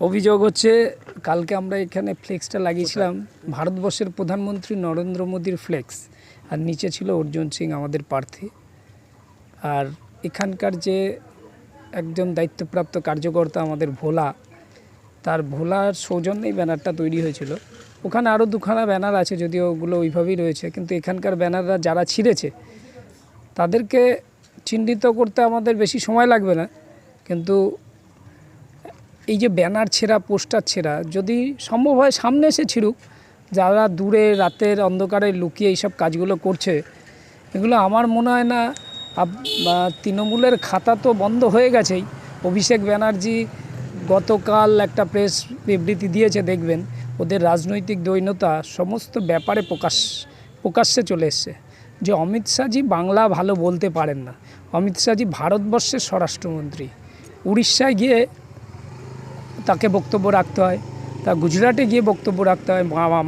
অভিযোগ হচ্ছে কালকে আমরা এখানে ফ্লেক্সটা লাগিয়েছিলাম। ভারতবর্ষের প্রধানমন্ত্রী নরেন্দ্র মোদীর ফ্লেক্স। আর নিচে ছিল অর্জুন সিং আমাদের প্রার্থী। আর এখানকার যে একজন দায়িত্বপ্রাপ্ত কার্যকর্তা আমাদের ভোলা তার ভোলার সৌজন্যেই ব্যানারটা তৈরি হয়েছিল। ওখানে আরও দুখানা ব্যানার আছে যদিও ওগুলো ওইভাবেই রয়েছে। কিন্তু এখানকার ব্যানাররা যারা ছিঁড়েছে তাদেরকে চিহ্নিত করতে আমাদের বেশি সময় লাগবে না। কিন্তু এই যে ব্যানার ছেঁড়া, পোস্টার ছেঁড়া, যদি সম্ভব হয় সামনে এসে ছিড়ুক। যারা দূরে রাতের অন্ধকারে লুকিয়ে এইসব কাজগুলো করছে, এগুলো আমার মনে হয় না তৃণমূলের খাতা তো বন্ধ হয়ে গেছেই। অভিষেক ব্যানার্জি গতকাল একটা প্রেস বিবৃতি দিয়েছে, দেখবেন। ওদের রাজনৈতিক দৈন্যতা সমস্ত ব্যাপারে প্রকাশ, প্রকাশ্যে চলে এসছে। যে অমিত শাহজি বাংলা ভালো বলতে পারেন না। অমিত শাহজি ভারতবর্ষের স্বরাষ্ট্রমন্ত্রী। উড়িষ্যায় গিয়ে তাকে বক্তব্য রাখতে হয়, তা গুজরাটে গিয়ে বক্তব্য রাখতে হয়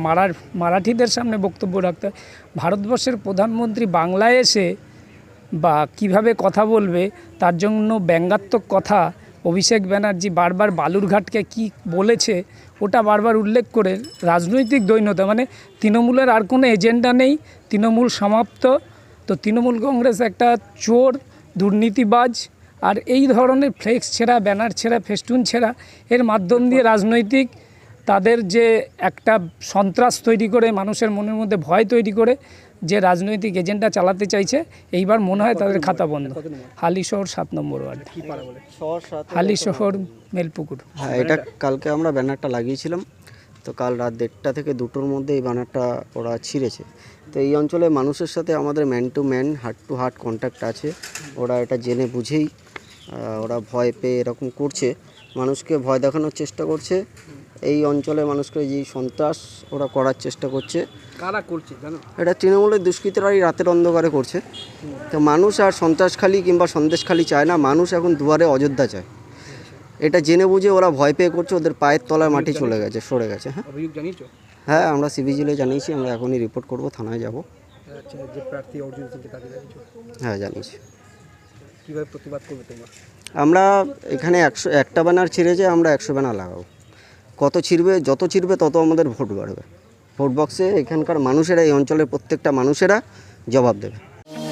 মারার, মারাঠিদের সামনে বক্তব্য রাখতে হয়। ভারতবর্ষের প্রধানমন্ত্রী বাংলায় এসে বা কীভাবে কথা বলবে, তার জন্য ব্যঙ্গাত্মক কথা অভিষেক ব্যানার্জি বারবার বালুরঘাটকে কি বলেছে, ওটা বারবার উল্লেখ করে রাজনৈতিক দৈন্যতা মানে তৃণমূলের আর কোনো এজেন্ডা নেই, তৃণমূল সমাপ্ত, তো তৃণমূল কংগ্রেস একটা চোর, দুর্নীতিবাজ আর এই ধরনের ফ্লেক্স ছেঁড়া, ব্যানার ছেঁড়া, ফেস্টুন ছেঁড়া, এর মাধ্যম দিয়ে রাজনৈতিক তাদের যে একটা সন্ত্রাস তৈরি করে, মানুষের মনের মধ্যে ভয় তৈরি করে, যে রাজনৈতিক এজেন্ডা চালাতে চাইছে, এইবার মনে হয় তাদের খাতা বন্ধ। হালি শহর সাত নম্বর ওয়ার্ড। হালি শহর, মেলপুকুর। হ্যাঁ এটা কালকে আমরা ব্যানারটা লাগিয়েছিলাম। তো কাল রাত দেড়টা থেকে দুটোর মধ্যে এই ব্যানারটা ওরা ছিঁড়েছে। তো এই অঞ্চলে মানুষের সাথে আমাদের man to man heart to heart contact আছে। ওরা এটা জেনে বুঝেই ওরা ভয় পেয়ে এরকম করছে মানুষকে ভয় দেখানোর চেষ্টা করছে। এই অঞ্চলে মানুষকে যে সন্ত্রাস ওরা করার চেষ্টা করছে। কারা করছে জানো? এটা তৃণমূলের দুষ্কৃতীরাই রাতের অন্ধকারে করছে। তো মানুষ আর সন্ত্রাসখালি কিংবা সন্দেশখালি চায় না মানুষ এখন দুয়ারে অযোধ্যা চায়। এটা জেনে বুঝে ওরা ভয় পেয়ে করছে ওদের পায়ের তলায় মাটি চলে গেছে সরে গেছে হ্যাঁ। অভিযোগ জানিয়েছো? হ্যাঁ আমরা সিভিজিলে জানিয়েছি আমরা এখনই রিপোর্ট করব থানায় যাব। আচ্ছা যে প্রার্থী অর্জুন সিংকে হ্যাঁ জানিয়েছি। কীভাবে প্রতিবাদ করবে তোমরা? আমরা এখানে একশো, একটা ব্যানার ছিঁড়ে যে আমরা একশো ব্যানার লাগাবো। কত ছিঁড়বে, যত ছিঁড়বে, তত আমাদের ভোট বাড়বে। ভোট বক্সে এখানকার মানুষেরা, এই অঞ্চলের প্রত্যেকটা মানুষেরা জবাব দেবে।